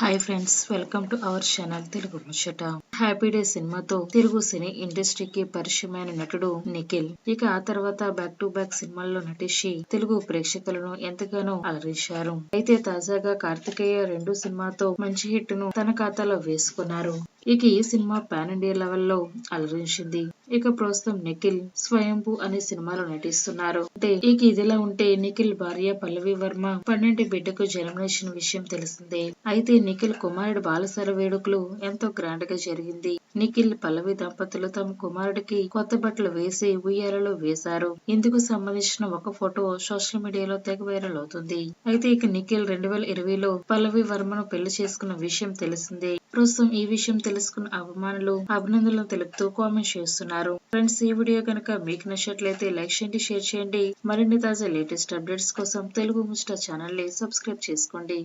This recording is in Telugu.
Hi friends welcome to our channel Telugu ముచ్చట హ్యాపీ డే సినిమాతో తెలుగు సినీ ఇండస్ట్రీకి పరిచయమైన నటుడు నిఖిల్. ఇక ఆ తర్వాత బ్యాక్ టు బ్యాక్ సినిమాల్లో నటించి తెలుగు ప్రేక్షకులను ఎంతగానో అలరించారు. అయితే తాజాగా కార్తికేయ రెండు సినిమాతో మంచి హిట్ను తన ఖాతాలో వేసుకున్నారు. ఇక ఈ సినిమా పాన్ ఇండియా లెవెల్లో అలరించింది. ఇక ప్రస్తుతం నిఖిల్ స్వయంభూ అనే సినిమాలో నటిస్తున్నారు. అంటే ఇక ఇదిలా ఉంటే నిఖిల్ భార్య పల్లవి వర్మ పన్నెండు బిడ్డకు జన్మనిచ్చిన విషయం తెలిసిందే. అయితే నిఖిల్ కుమారుడు బాలసర వేడుకలు ఎంతో గ్రాండ్గా జరిగింది. నిఖిల్ పల్లవి దంపతులు తమ కుమారుడికి కొత్త బట్టలు వేసి ఉయ్యాలలో వేశారు. ఇందుకు సంబంధించిన ఒక ఫోటో సోషల్ మీడియాలో తెగ వైరల్ అవుతుంది. అయితే ఇక నిఖిల్ రెండు వేల ఇరవైలో పల్లవి వర్మను పెళ్ళి చేసుకున్న విషయం తెలిసిందే. ప్రస్తుతం ఈ విషయం తెలుసుకున్న అభిమానులు అభినందనలు తెలుపుతూ కామెంట్ చేస్తున్నారు. ఫ్రెండ్స్ ఈ వీడియో కనుక మీకు నచ్చినట్లయితే లైక్ చేయండి షేర్ చేయండి. మరిన్ని తాజా లేటెస్ట్ అప్డేట్స్ కోసం తెలుగు ముస్టా ఛానల్ని సబ్స్క్రైబ్ చేసుకోండి.